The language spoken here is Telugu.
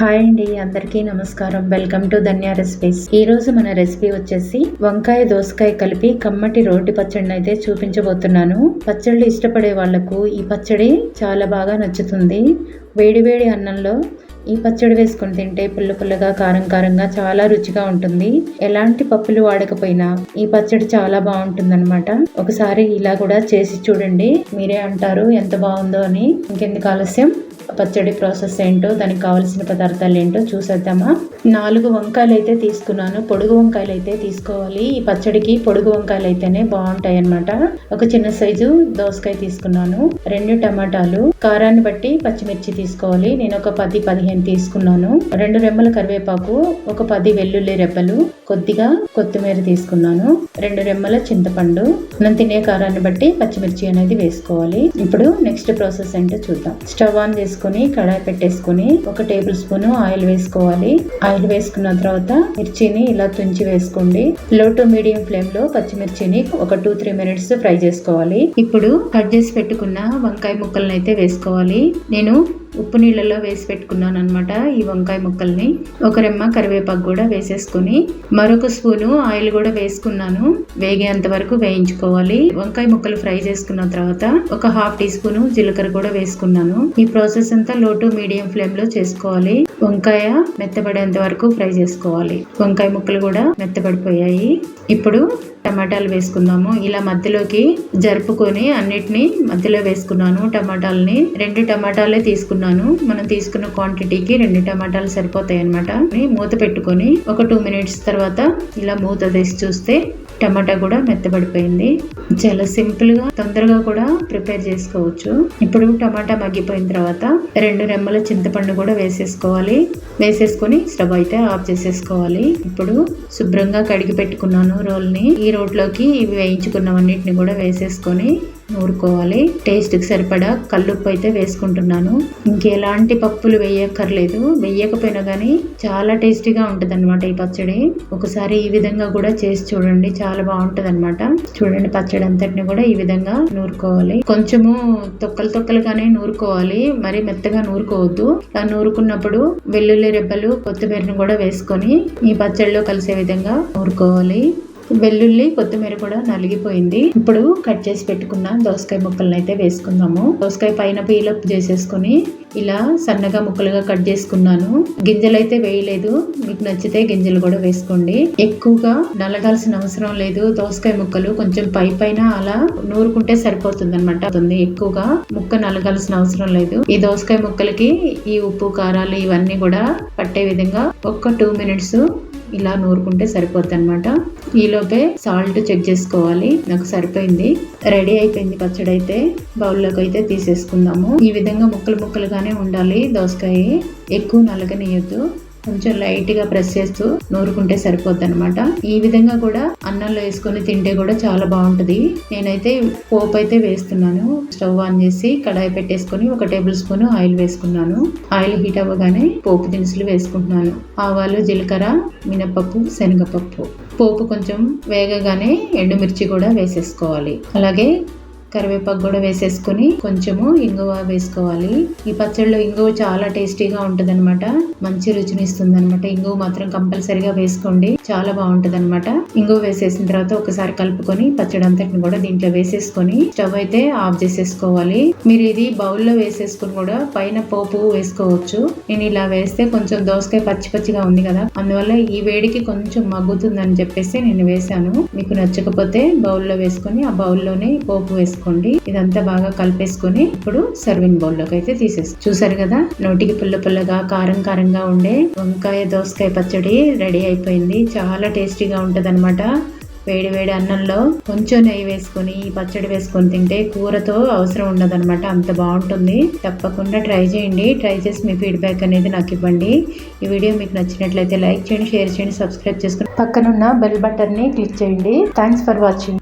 హాయ్ అండి అందరికీ నమస్కారం. Welcome to Dhanya recipes. ఈ రోజు మన రెసిపీ వచ్చేసి వంకాయ దోసకాయ కలిపి కమ్మటి రోటి పచ్చడిని అయితే చూపించబోతున్నాను. పచ్చళ్ళు ఇష్టపడే వాళ్ళకు ఈ పచ్చడి చాలా బాగా నచ్చుతుంది. వేడివేడి అన్నంలో ఈ పచ్చడి వేసుకొని తింటే పుల్ల పుల్లగా కారం కారంగా చాలా రుచిగా ఉంటుంది. ఎలాంటి పప్పులు వాడకపోయినా ఈ పచ్చడి చాలా బాగుంటుంది ఒకసారి ఇలా కూడా చేసి చూడండి. మీరే అంటారు ఎంత బాగుందో అని. ఇంకెందుకు ఆలస్యం? పచ్చడి ప్రాసెస్ ఏంటో దానికి కావాల్సిన పదార్థాలు ఏంటో చూసేద్దామా? నాలుగు వంకాయలు అయితే తీసుకున్నాను. పొడుగు వంకాయలు అయితే తీసుకోవాలి. ఈ పచ్చడికి పొడుగు వంకాయలు అయితేనే బాగుంటాయి అనమాట ఒక చిన్న సైజు దోసకాయ తీసుకున్నాను. రెండు టమాటాలు. కారాన్ని బట్టి పచ్చిమిర్చి తీసుకోవాలి. నేను ఒక పది పదిహేను తీసుకున్నాను. రెండు రెమ్మల కరివేపాకు ఒక పది వెల్లుల్లి రెబ్బలు కొద్దిగా కొత్తిమీర తీసుకున్నాను. రెండు రెమ్మల చింతపండు. మనం తినే కారాన్ని బట్టి పచ్చిమిర్చి అనేది వేసుకోవాలి. ఇప్పుడు నెక్స్ట్ ప్రాసెస్ ఏంటో చూద్దాం. స్టవ్ ఆన్ చేసుకుని కడాయి పెట్టేసుకుని ఒక టేబుల్ స్పూన్ ఆయిల్ వేసుకోవాలి. ఆయిల్ వేసుకున్న తర్వాత మిర్చిని ఇలా తుంచి వేసుకోండి. లో టు మీడియం ఫ్లేమ్లో పచ్చిమిర్చిని ఒక టూ త్రీ మినిట్స్ ఫ్రై చేసుకోవాలి. ఇప్పుడు కట్ చేసి పెట్టుకున్న వంకాయ ముక్కలను అయితే వేసుకోవాలి. నేను ఉప్పు నీళ్ళలో వేసి పెట్టుకున్నాను అనమాట ఈ వంకాయ ముక్కల్ని. ఒక రెమ్మ కరివేపాకు కూడా వేసేసుకుని మరొక స్పూను ఆయిల్ కూడా వేసుకున్నాను. వేగేంత వరకు వేయించుకోవాలి. వంకాయ ముక్కలు ఫ్రై చేసుకున్న తర్వాత ఒక హాఫ్ టీ స్పూన్ జీలకర్ర కూడా వేసుకున్నాను. ఈ ప్రాసెస్ అంతా లో టు మీడియం ఫ్లేమ్లో చేసుకోవాలి. వంకాయ మెత్తబడేంత వరకు ఫ్రై చేసుకోవాలి. వంకాయ ముక్కలు కూడా మెత్తబడిపోయాయి. ఇప్పుడు టమాటాలు వేసుకుందాము. ఇలా మధ్యలోకి జరుపుకొని అన్నిటిని మధ్యలో వేసుకున్నాను. టమాటాలని రెండు టమాటాలే తీసుకున్నాను. మనం తీసుకున్న క్వాంటిటీకి రెండు టమాటాలు సరిపోతాయి అనమాట మూత పెట్టుకొని ఒక టూ మినిట్స్ తర్వాత ఇలా మూత తీసి చూస్తే టమాటా కూడా మెత్తబడిపోయింది. చాలా సింపుల్గా తొందరగా కూడా ప్రిపేర్ చేసుకోవచ్చు. ఇప్పుడు టమాటా మగ్గిపోయిన తర్వాత రెండు రెమ్మల చింతపండు కూడా వేసేసుకోవాలి. వేసేసుకొని స్టవ్ అయితే ఆఫ్ చేసేసుకోవాలి. ఇప్పుడు శుభ్రంగా కడిగి పెట్టుకున్నాను రోల్ని. ఈ రోట్లోకి ఇవి వేయించుకున్నవన్నిటిని కూడా వేసేసుకొని నూరుకోవాలి. టేస్ట్కి సరిపడా కల్లుప్పు అయితే వేసుకుంటున్నాను. ఇంకెలాంటి పప్పులు వేయక్కర్లేదు. వేయకపోయినా కానీ చాలా టేస్టీగా ఉంటుంది అనమాట ఈ పచ్చడి. ఒకసారి ఈ విధంగా కూడా చేసి చూడండి. చాలా బాగుంటది అనమాట చూడండి పచ్చడి అంతటిని కూడా ఈ విధంగా నూరుకోవాలి. కొంచెము తొక్కలు తొక్కలుగానే నూరుకోవాలి. మరి మెత్తగా నూరుకోవద్దు. ఇలా నూరుకున్నప్పుడు వెల్లుల్లి రెబ్బలు కొత్తిమీరను కూడా వేసుకొని ఈ పచ్చడిలో కలిసే విధంగా నూరుకోవాలి. వెల్లుల్లి కొత్తిమీర కూడా నలిగిపోయింది. ఇప్పుడు కట్ చేసి పెట్టుకున్న దోసకాయ ముక్కలను అయితే వేసుకుందాము. దోసకాయ పైన పీలప్ చేసేసుకుని ఇలా సన్నగా ముక్కలుగా కట్ చేసుకున్నాను. గింజలు అయితే వేయలేదు. మీకు నచ్చితే గింజలు కూడా వేసుకోండి. ఎక్కువగా నలగాల్సిన అవసరం లేదు. దోసకాయ ముక్కలు కొంచెం పై పైన అలా నూరుకుంటే సరిపోతుంది అనమాట ఎక్కువగా ముక్క నలగాల్సిన అవసరం లేదు. ఈ దోసకాయ ముక్కలకి ఈ ఉప్పు కారాలు ఇవన్నీ కూడా పట్టే విధంగా ఒక్క టూ మినిట్స్ ఇలా నూరుకుంటే సరిపోద్ది అనమాట ఈలోపే సాల్ట్ చెక్ చేసుకోవాలి. నాకు సరిపోయింది. రెడీ అయిపోయింది పచ్చడి అయితే బౌల్లోకి అయితే తీసేసుకుందాము. ఈ విధంగా ముక్కలు ముక్కలుగానే ఉండాలి దోసకాయ. ఎక్కువ నలగనీయద్దు. కొంచెం లైట్గా ప్రెస్ చేస్తూ నూరుకుంటే సరిపోద్ది అనమాట ఈ విధంగా కూడా అన్నంలో వేసుకొని తింటే కూడా చాలా బాగుంటుంది. నేనైతే పోపు అయితే వేస్తున్నాను. స్టవ్ ఆన్ చేసి కడాయి పెట్టేసుకొని ఒక టేబుల్ స్పూన్ ఆయిల్ వేసుకున్నాను. ఆయిల్ హీట్ అవ్వగానే పోపు దినుసులు వేసుకుంటున్నాను. ఆవాలు జీలకర్ర మినపప్పు శనగపప్పు. పోపు కొంచెం వేగగానే ఎండుమిర్చి కూడా వేసేసుకోవాలి. అలాగే కరివేపాకు కూడా వేసేసుకుని కొంచెము ఇంగువ వేసుకోవాలి. ఈ పచ్చడిలో ఇంగువ చాలా టేస్టీగా ఉంటుంది అనమాట మంచి రుచిని ఇస్తుంది అనమాట ఇంగువ మాత్రం కంపల్సరిగా వేసుకోండి. చాలా బాగుంటుంది అనమాట ఇంగువ వేసేసిన తర్వాత ఒకసారి కలుపుకొని పచ్చడి అంతటిని కూడా దీంట్లో వేసేసుకొని స్టవ్ అయితే ఆఫ్ చేసేసుకోవాలి. మీరు ఇది బౌల్లో వేసేసుకుని కూడా పైన పోపు వేసుకోవచ్చు. నేను ఇలా వేస్తే కొంచెం దోసకాయ పచ్చి పచ్చిగా ఉంది కదా. అందువల్ల ఈ వేడికి కొంచెం మగ్గుతుందని చెప్పేసి నేను వేసాను మీకు నచ్చకపోతే బౌల్లో వేసుకొని ఆ బౌల్లోనే పోపు వేసుకో వేసుకోండి ఇదంతా బాగా కలిపేసుకొని ఇప్పుడు సర్వింగ్ బౌల్లోకి అయితే తీసేసి. చూసారు కదా? నోటికి పుల్ల పుల్లగా కారం కారంగా ఉండే వంకాయ దోసకాయ పచ్చడి రెడీ అయిపోయింది. చాలా టేస్టీగా ఉంటది అనమాట వేడి వేడి అన్నంలో కొంచెం నెయ్యి వేసుకొని పచ్చడి వేసుకొని తింటే కూరతో అవసరం ఉండదన్నమాట. అంత బాగుంటుంది. తప్పకుండా ట్రై చేయండి. ట్రై చేసి మీ ఫీడ్బ్యాక్ అనేది నాకు ఇవ్వండి. ఈ వీడియో మీకు నచ్చినట్లయితే లైక్ చేయండి షేర్ చేయండి సబ్స్క్రైబ్ చేసుకుని పక్కనున్న బెల్ బటన్ని క్లిక్ చేయండి. Thanks for watching.